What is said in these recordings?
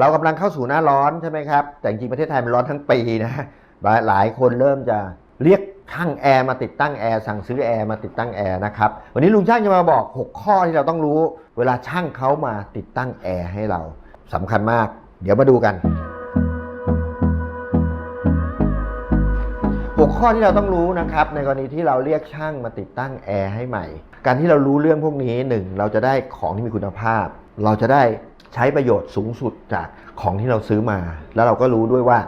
เรากำลังเข้าสู่หน้าร้อนใช่ไหมครับ แต่จริงๆประเทศไทยมันร้อนทั้งปีนะหลายคนเริ่มจะเรียกช่างแอร์มาติดตั้งแอร์สั่งซื้อแอร์มาติดตั้งแอร์นะครับวันนี้ลุงช่างจะมาบอก 6 ข้อที่เราต้องรู้ เวลาช่างเขามาติดตั้งแอร์ให้เราสำคัญมาก เดี๋ยวมาดูกัน6ข้อที่เราต้องรู้นะครับ ในกรณีที่เราเรียกช่างมาติดตั้งแอร์ให้ใหม่ การที่เรารู้เรื่องพวกนี้หนึ่งเราจะได้ของที่มีคุณภาพ เราจะได้ ใช้ประโยชน์สูงสุดจากของที่เราซื้อมา แล้วเราก็รู้ด้วยว่า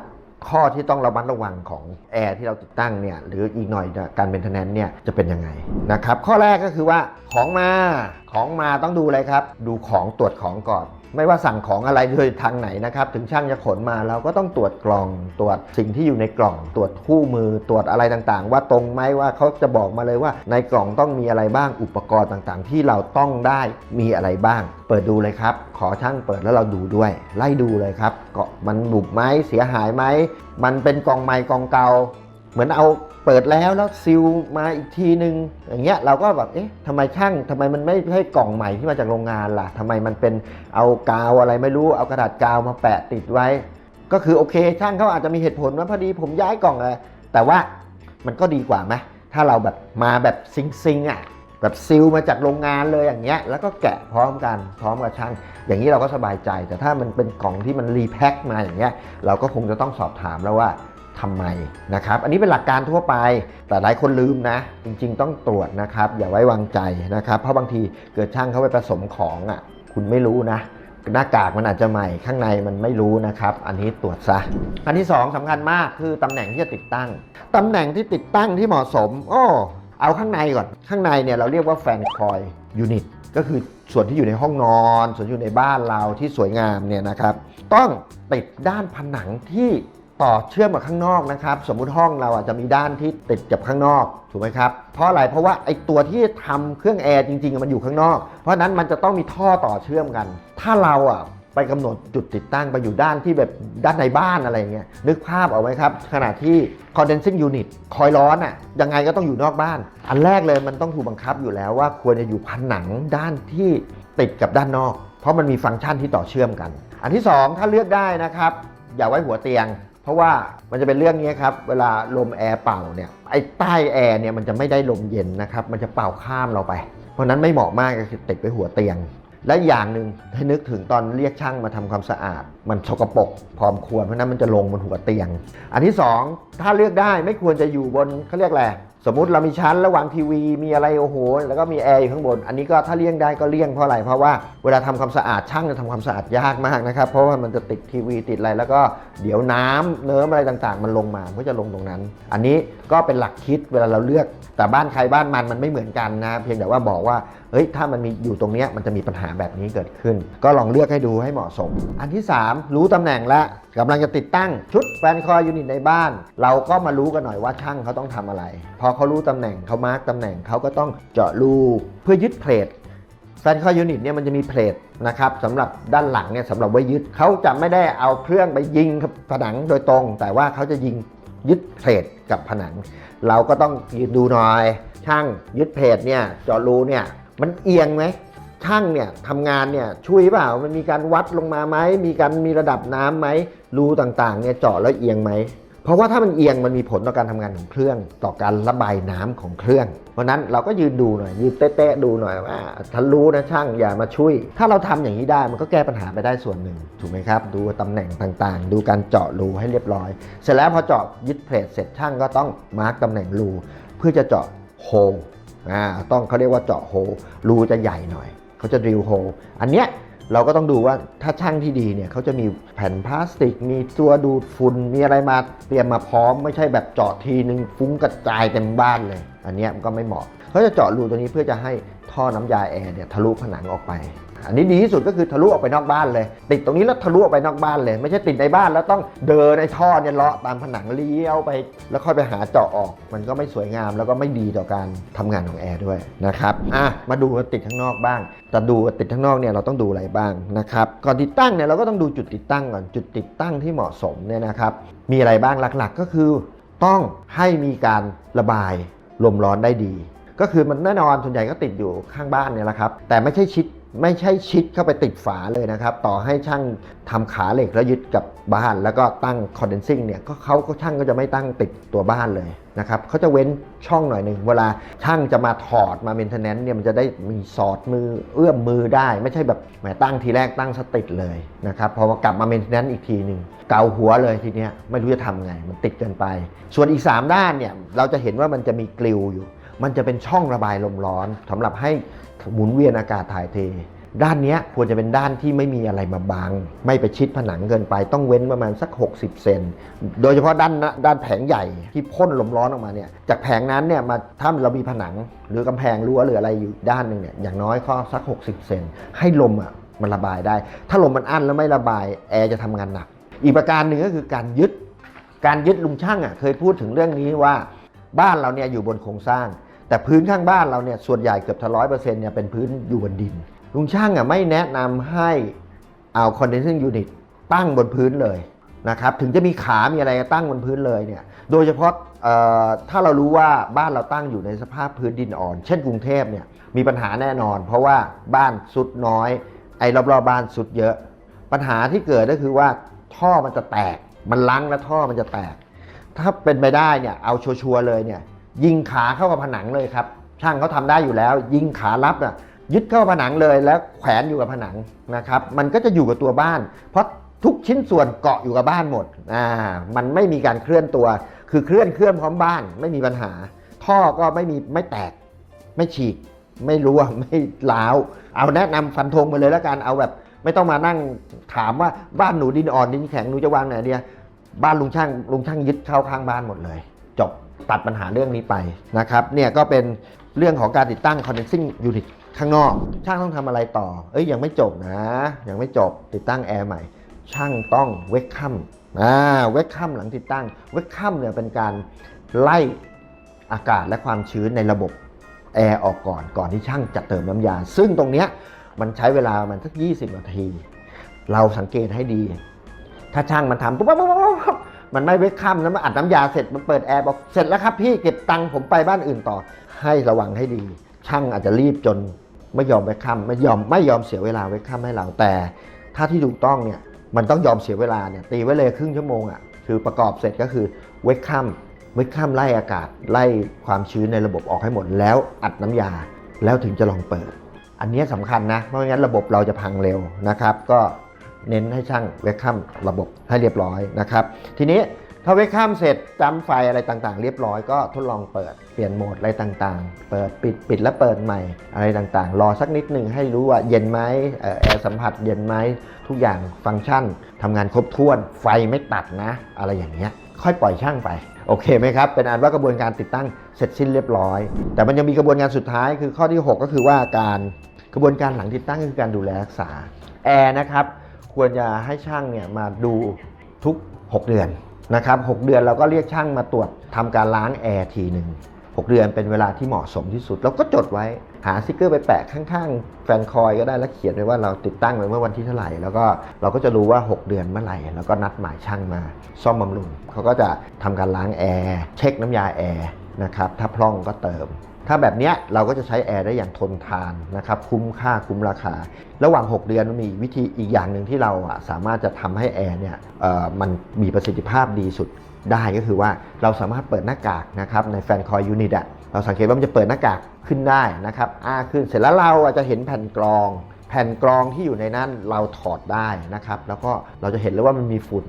ข้อที่ต้องระมัดระวังของแอร์ที่เราติดตั้งเนี่ยหรืออีกหน่อยการเป็นทนแนนเนี่ยจะเป็นยังไงนะครับข้อแรกก็คือว่าของมาของมาต้องดูอะไรครับ ดูของตรวจของก่อน ไม่ว่าสั่งของอะไรโดยทางไหนนะครับ ถึงช่างจะขนมาเราก็ต้องตรวจกล่อง ตรวจสิ่งที่อยู่ในกล่อง ตรวจคู่มือตรวจอะไรต่างๆ ว่าตรงไหมว่าเขาจะบอกมาเลยว่า ในกล่องต้องมีอะไรบ้างอุปกรณ์ต่างๆ ที่เราต้องได้มีอะไรบ้าง เปิดดูเลยครับ ขอช่างเปิดแล้วเราดูด้วย ไล่ดูเลยครับเกาะมันบุบไหมเสียหายไหมมันเป็นกล่องใหม่กล่องเก่า เหมือนเอาเปิดแล้วแล้วซิลมาอีกทีนึง อย่างเงี้ยเราก็แบบเอ๊ะทำไมช่างทำไมมันไม่ใช่กล่องใหม่ที่มาจากโรงงานล่ะทำไมมันเป็นเอากาวอะไรไม่รู้เอากระดาษกาวมาแปะติดไว้ ก็คือโอเค ช่างเขาอาจจะมีเหตุผลว่าพอดีผมย้ายกล่องเลยแต่ว่ามันก็ดีกว่าไหมถ้าเราแบบมาแบบซิงซิงอะแบบซิลมาจากโรงงานเลยอย่างเงี้ยแล้วก็แกะพร้อมกันพร้อมกับช่าง อย่างนี้เราก็สบายใจ แต่ถ้ามันเป็นกล่องที่มันรีแพ็คมาอย่างเงี้ยเราก็คงจะต้องสอบถามแล้วว่า ทำไมนะครับ อันนี้เป็นหลักการทั่วไป แต่หลายคนลืมนะ จริง ๆ ต้องตรวจนะครับ อย่าไว้วางใจนะครับ เพราะบางทีเกิดช่างเขาไปผสมของอะ คุณไม่รู้นะหน้ากากมันอาจจะใหม่ข้างในมันไม่รู้นะครับ อันนี้ตรวจซะ อันที่สองสำคัญมากคือตำแหน่งที่จะติดตั้งตำแหน่งที่ติดตั้งที่เหมาะสม โอ้ เอาข้างในก่อน ข้างในเนี่ยเราเรียกว่าแฟนคอยยูนิต ก็คือส่วนที่อยู่ในห้องนอน ส่วนอยู่ในบ้านเราที่สวยงามเนี่ยนะครับ ต้องติดด้านผนังที่ ต่อเชื่อมกับข้างนอกนะครับ สมมุติห้องเราอาจจะมีด้านที่ติดกับข้างนอกถูกไหมครับเพราะอะไรเพราะว่าไอ้ตัวที่ทำเครื่องแอร์จริงๆมันอยู่ข้างนอก เพราะนั้นมันจะต้องมีท่อต่อเชื่อมกัน ถ้าเราอะไปกำหนดจุดติดตั้งไปอยู่ด้านที่แบบด้านในบ้านอะไรเงี้ยนึกภาพเอาไว้ครับ ขณะที่ condensing unit คอยร้อนอะยังไงก็ต้องอยู่นอกบ้าน อันแรกเลยมันต้องถูกบังคับอยู่แล้วว่าควรจะอยู่ผนังด้านที่ติดกับด้านนอก เพราะมันมีฟังก์ชันที่ต่อเชื่อมกัน อันที่สองถ้าเลือกได้นะครับ อย่าไว้หัวเตียง เพราะว่ามันจะเป็นเรื่องนี้ครับ เวลาลมแอร์เป่าเนี่ยไอ้ใต้แอร์เนี่ยมันจะไม่ได้ลมเย็นนะครับ มันจะเป่าข้ามเราไป เพราะนั้นไม่เหมาะมากก็คือติดไปหัวเตียง และอย่างหนึ่งให้นึกถึงตอนเรียกช่างมาทำความสะอาด มันสกปรกพร้อมควรเพราะฉะนั้นมันจะลงบนหัวเตียง อันที่สองถ้าเลือกได้ไม่ควรจะอยู่บนเขาเรียกอะไร สมมุติเรามีชั้นระหว่างทีวีมีอะไรโอ้โหแล้วก็มีแอร์อยู่ข้างบน อันนี้ก็ถ้าเลี่ยงได้ก็เลี่ยงเพราะอะไรเพราะว่าเวลาทำความสะอาดช่างจะทำความสะอาดยากมากนะครับ เพราะว่ามันจะติดทีวีติดอะไรแล้วก็เดี๋ยวน้ำเนิ้มอะไรต่างๆ มันลงมามันก็จะลงตรงนั้น อันนี้ก็เป็นหลักคิดเวลาเราเลือก แต่บ้านใครบ้านมันมันไม่เหมือนกันนะเพียงแต่ว่าบอกว่าเฮ้ยถ้ามันมีอยู่ตรงนี้มันจะมีปัญหาแบบนี้เกิดขึ้น ก็ลองเลือกให้ดูให้เหมาะสม อันที่ 3 รู้ตำแหน่งและกำลังจะติดตั้งชุดแฟนคอยยูนิตในบ้าน เราก็มารู้กันหน่อยว่าช่างเขาต้องทำอะไร พอเขารู้ตำแหน่งเขามาร์กตำแหน่งเขาก็ต้องเจาะรูเพื่อยึดเพลทแฟนคอยยูนิตเนี่ยมันจะมีเพลทนะครับสำหรับด้านหลังเนี่ยสำหรับไว้ยึดเขาจะไม่ได้เอาเครื่องไปยิงผนังโดยตรง แต่ว่าเขาจะยิงยึดเพลทกับผนัง เราก็ต้องยืนดูหน่อย ช่างยึดเพลทเนี่ยเจาะรูเนี่ยมันเอียงไหม ช่างเนี่ยทำงานเนี่ยช่วยเปล่ามันมีการวัดลงมาไหมมีการมีระดับน้ำไหมรูต่างๆเนี่ยเจาะแล้วเอียงไหมเพราะว่าถ้ามันเอียงมันมีผลต่อการทำงานของเครื่อง ต่อการระบายน้ำของเครื่อง เพราะนั้นเราก็ยืนดูหน่อยยืนเตะๆดูหน่อยว่าถ้ารู้นะช่างอย่ามาช่วย ถ้าเราทำอย่างนี้ได้มันก็แก้ปัญหาไปได้ส่วนหนึ่ง ถูกไหมครับ ดูตำแหน่งต่างๆ ดูการเจาะรูให้เรียบร้อย เสร็จแล้วพอเจาะยึดเพลทเสร็จช่างก็ต้องมาร์กตำแหน่งรูเพื่อจะเจาะโฮลอ่าต้องเขาเรียกว่าเจาะโฮลรูจะใหญ่หน่อย เขาจะดริลโฮอันเนี้ยเราก็ต้องดูว่าถ้าช่างที่ดีเนี่ยเขาจะมีแผ่นพลาสติก มีตัวดูดฝุ่นมีอะไรมาเตรียมมาพร้อมไม่ใช่แบบเจาะทีนึงฟุ้งกระจายเต็มบ้านเลย อันเนี้ยมันก็ไม่เหมาะเขาจะเจาะรูตัวนี้เพื่อจะให้ท่อน้ำยาแอร์เนี่ยทะลุผนังออกไป อันนี้ดีที่สุดก็คือทะลุออกไปนอกบ้านเลย ติดตรงนี้แล้วทะลุออกไปนอกบ้านเลย ไม่ใช่ติดในบ้านแล้วต้องเดินในท่อเนี่ยเลาะตามผนังเลี้ยวไป แล้วค่อยไปหาเจาะออก มันก็ไม่สวยงามแล้วก็ไม่ดีต่อการทำงานของแอร์ด้วยนะครับอะมาดูติดข้างนอกบ้างแต่ดูติดข้างนอกเนี่ยเราต้องดูอะไรบ้างนะครับก่อนติดตั้งเนี่ยเราก็ต้องดูจุดติดตั้งก่อนจุดติดตั้งที่เหมาะสมเนี่ยนะครับมีอะไรบ้างหลักๆ ก็คือต้องให้มีการระบายลมร้อนได้ดี ก็คือมันแน่นอนส่วนใหญ่ก็ติดอยู่ข้างบ้านเนี่ยแหละครับแต่ไม่ใช่ชิด ไม่ใช่ชิดเข้าไปติดฝาเลยนะครับ ต่อให้ช่างทำขาเหล็กแล้วยึดกับบ้าน แล้วก็ตั้งคอนเดนซิ่งเนี่ยก็เขาก็ช่างก็จะไม่ตั้งติดตัวบ้านเลยนะครับเขาจะเว้นช่องหน่อยหนึ่งเวลาช่างจะมาถอดมาเมนเทนแนนซ์เนี่ยมันจะได้มีสอดมือเอื้อมมือได้ ไม่ใช่แบบแหมตั้งทีแรกตั้งสติดเลยนะครับพอกลับมาเมนเทนแนนซ์อีกทีหนึ่งเกาหัวเลยทีเนี้ยไม่รู้จะทำไงมันติดเกินไป ส่วนอีก 3 ด้านเนี่ยเราจะเห็นว่ามันจะมีกลิวอยู่ มันจะเป็นช่องระบายลมร้อนสำหรับให้หมุนเวียนอากาศถ่ายเท ด้านนี้ควรจะเป็นด้านที่ไม่มีอะไรมาบัง ไม่ไปชิดผนังเกินไป ต้องเว้นประมาณสัก 60 เซน โดยเฉพาะด้านด้านแผงใหญ่ที่พ่นลมร้อนออกมาเนี่ย จากแผงนั้นเนี่ยมาถ้าเรามีผนัง หรือกำแพงรั้วหรืออะไรอยู่ด้านหนึ่งเนี่ย อย่างน้อยก็สัก 60 เซน ให้ลมอะมันระบายได้ ถ้าลมมันอั้นแล้วไม่ระบายแอร์จะทำงานหนัก อีกประการหนึ่งก็คือการยึด การยึดลุงช่างอะเคยพูดถึงเรื่องนี้ว่าบ้านเราเนี่ยอยู่บนโครงสร้าง แต่พื้นข้างบ้านเราเนี่ยส่วนใหญ่เกือบทร้อยเปอร์เซ็นต์เนี่ยเป็นพื้นอยู่บนดิน ลุงช่างอะไม่แนะนำให้เอา condensing unit ตั้งบนพื้นเลยนะครับถึงจะมีขา มีอะไรตั้งบนพื้นเลยเนี่ยโดยเฉพาะถ้าเรารู้ว่าบ้านเราตั้งอยู่ในสภาพพื้นดินอ่อน เช่นกรุงเทพเนี่ยมีปัญหาแน่นอน เพราะว่าบ้านสุดน้อย ไอ้รอบๆบ้านสุดเยอะ ปัญหาที่เกิดก็คือว่าท่อมันจะแตก มันลังแล้วท่อมันจะแตก ถ้าเป็นไปได้เนี่ยเอาชัวร์เลยเนี่ย ยิงขาเข้ากับผนังเลยครับ ช่างเขาทำได้อยู่แล้ว ยิงขารับน่ะยึดเข้าผนังเลยแล้วแขวนอยู่กับผนังนะครับ มันก็จะอยู่กับตัวบ้าน เพราะทุกชิ้นส่วนเกาะอยู่กับบ้านหมดอ่ามันไม่มีการเคลื่อนตัว คือเคลื่อนเคลื่อนพร้อมบ้าน ไม่มีปัญหา ท่อก็ไม่มีไม่แตก ไม่ฉีก ไม่รั่วไม่ล้าวเอาแนะนำฟันธงไปเลยแล้วกันเอาแบบ ไม่ต้องมานั่งถามว่าบ้านหนูดินอ่อนดินแข็งหนูจะวางไหนเดียบ้านลุงช่างลุงช่างยึดเข้าข้างบ้านหมดเลย ตัดปัญหาเรื่องนี้ไปนะครับเนี่ยก็เป็นเรื่องของการติดตั้ง condensing unit ข้างนอก ช่างต้องทำอะไรต่อ เอ้ยยังไม่จบนะ ยังไม่จบติดตั้งแอร์ใหม่ ช่างต้องเวกคัมอ่าเวกคัมหลังติดตั้งเวกคัมเนี่ยเป็นการไล่อากาศและความชื้นในระบบแอร์ออกก่อนก่อนที่ช่างจะเติมน้ำยา ซึ่งตรงเนี้ยมันใช้เวลามันสัก 20 นาที เราสังเกตให้ดี ถ้าช่างมันทำปุ๊บปุ๊บปุ๊บปุ๊บปุ๊บ มันไม่เวกคัมแล้วมันอัดน้ำยาเสร็จมันเปิดแอร์บอกเสร็จแล้วครับพี่เก็บตังค์ผมไปบ้านอื่นต่อ ให้ระวังให้ดี ช่างอาจจะรีบจนไม่ยอมเวกคัมไม่ยอมไม่ยอมเสียเวลาเวกคัมให้เราแต่ ถ้าที่ถูกต้องเนี่ยมันต้องยอมเสียเวลาเนี่ยตีไว้เลยครึ่งชั่วโมงอะคือประกอบเสร็จก็คือเวกคัมเวกคัมไล่อากาศไล่ความชื้นในระบบออกให้หมดแล้วอัดน้ำยาแล้วถึงจะลองเปิด อันนี้สำคัญนะเพราะไม่งั้นระบบเราจะพังเร็วนะครับ ก็ เน้นให้ช่างเวกคัมระบบให้เรียบร้อยนะครับ ทีนี้ถ้าเวกคัมเสร็จจำไฟอะไรต่างๆ เรียบร้อยก็ทดลองเปิดเปลี่ยนโหมดอะไรต่างๆ เปิดปิดปิดแล้วเปิดใหม่อะไรต่างๆ รอสักนิดหนึ่งให้รู้ว่าเย็นไหมแอร์สัมผัสเย็นไหมทุกอย่างฟังก์ชันทำงานครบถ้วนไฟไม่ตัดนะ อะไรอย่างเงี้ยค่อยปล่อยช่างไปโอเคไหมครับ เป็นอันว่ากระบวนการติดตั้งเสร็จสิ้นเรียบร้อย แต่มันยังมีกระบวนการสุดท้ายคือข้อที่ 6 ก็คือว่าการกระบวนการหลังติดตั้งคือการดูแลรักษาแอร์นะครับ ควรจะให้ช่างเนี่ยมาดูทุก 6 เดือนนะครับ6เดือนเราก็เรียกช่างมาตรวจทำการล้างแอร์ทีหนึ่ง6 เดือนเป็นเวลาที่เหมาะสมที่สุด เราก็จดไว้หาสติกเกอร์ไปแปะข้างๆ แฟนคอยก็ได้แล้วเขียนไว้ว่าเราติดตั้งไว้เมื่อวันที่เท่าไหร่ แล้วก็เราก็จะรู้ว่า 6 เดือนเมื่อไหร่ แล้วก็นัดหมายช่างมา ซ่อมบำรุงเขาก็จะทำการล้างแอร์เช็คน้ำยาแอร์นะครับถ้าพร่องก็เติม ถ้าแบบนี้เราก็จะใช้แอร์ได้อย่างทนทานนะครับคุ้มค่าคุ้มราคา ระหว่าง 6 เดือนมีวิธีอีกอย่างหนึ่งที่เราสามารถจะทำให้แอร์เนี่ยมันมีประสิทธิภาพดีสุดได้ก็คือว่าเราสามารถเปิดหน้ากากนะครับในแฟนคอยยูนิตอะเราสังเกตว่ามันจะเปิดหน้ากากขึ้นได้นะครับอ้าขึ้นเสร็จแล้วเราอาจจะเห็นแผ่นกรอง แผ่นกรองที่อยู่ในนั้นเราถอดได้นะครับแล้วก็เราจะเห็นเลยว่ามันมีฝุ่น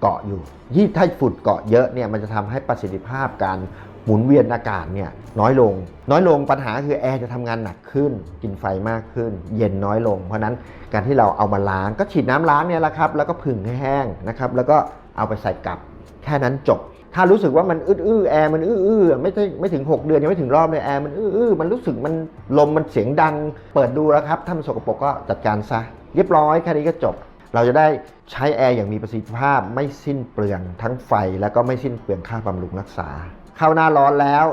เกาะอยู่ ยิ่งถ้าฝุ่นเกาะเยอะเนี่ยมันจะทำให้ประสิทธิภาพการ หมุนเวียนอากาศเนี่ยน้อยลง น้อยลงปัญหาคือแอร์จะทำงานหนักขึ้น กินไฟมากขึ้น เย็นน้อยลง เพราะนั้นการที่เราเอามาล้างก็ฉีดน้ำล้างเนี่ยแหละครับ แล้วก็ผึ่งให้แห้งนะครับ แล้วก็เอาไปใส่กลับ แค่นั้นจบ ถ้ารู้สึกว่ามันอื้อแอร์มันอื้อไม่ใช่ไม่ถึง 6 เดือนยังไม่ถึงรอบเลยแอร์มันอื้อมันรู้สึกมันลมมันเสียงดัง เปิดดูแล้วครับถ้ามันสกปรกก็จัดการซะเรียบร้อยแค่นี้ก็จบเราจะได้ใช้แอร์อย่างมีประสิทธิภาพไม่สิ้นเปลืองทั้งไฟ แล้วก็ไม่สิ้นเปลืองค่าบำรุงรักษา เข้าหน้าร้อนแล้ว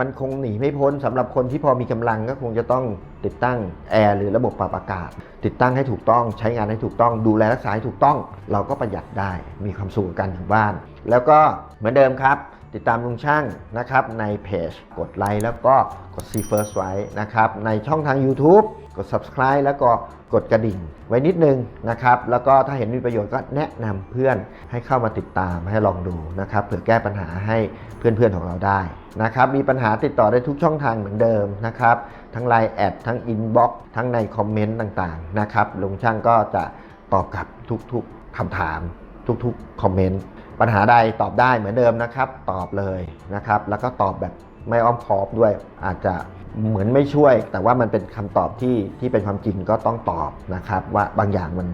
มันคงหนีไม่พ้นสำหรับคนที่พอมีกำลังก็คงจะต้องติดตั้งแอร์หรือระบบปรับอากาศ ติดตั้งให้ถูกต้องใช้งานให้ถูกต้อง ดูแลรักษาให้ถูกต้อง เราก็ประหยัดได้มีความสุขกับการอยู่บ้าน แล้วก็เหมือนเดิมครับ ติดตามลุงช่างนะครับในเพจกดไลค์แล้วก็กด See First ไว้นะครับในช่องทาง YouTube กด Subscribe แล้วก็กดกระดิ่งไว้นิดนึงนะครับแล้วก็ถ้าเห็นมีประโยชน์ก็แนะนำเพื่อนให้เข้ามาติดตามให้ลองดูนะครับเผื่อแก้ปัญหาให้เพื่อนๆของเราได้นะครับมีปัญหาติดต่อได้ทุกช่องทางเหมือนเดิมนะครับทั้ง Line แอดทั้ง Inbox ทั้งในคอมเมนต์ต่างๆนะครับลุงช่างก็จะตอบกลับทุกๆคำถาม ทุกๆคอมเมนต์ปัญหาใดตอบได้เหมือนเดิมนะครับ ตอบเลยนะครับ แล้วก็ตอบแบบไม่อ้อมค้อมด้วย อาจจะเหมือนไม่ช่วย แต่ว่ามันเป็นคำตอบที่ที่เป็นความจริงก็ต้องตอบนะครับ ว่าบางอย่างมัน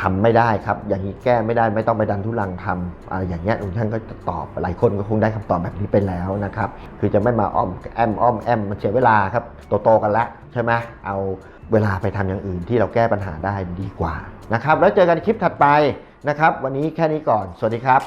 ทำไม่ได้ครับ อย่างนี้แก้ไม่ได้ไม่ต้องไปดันทุลังทำอะไรอย่างเงี้ยลุงท่านก็จะตอบหลายคนก็คงได้คำตอบแบบนี้ไปแล้วนะครับ คือจะไม่มาอ้อมแอมอ้อมแอมมันเสียเวลาครับโตๆกันละใช่ไหมเอาเวลาไปทำอย่างอื่นที่เราแก้ปัญหาได้ดีกว่านะครับ แล้วเจอกันคลิปถัดไป นะครับ วันนี้แค่นี้ก่อน สวัสดีครับ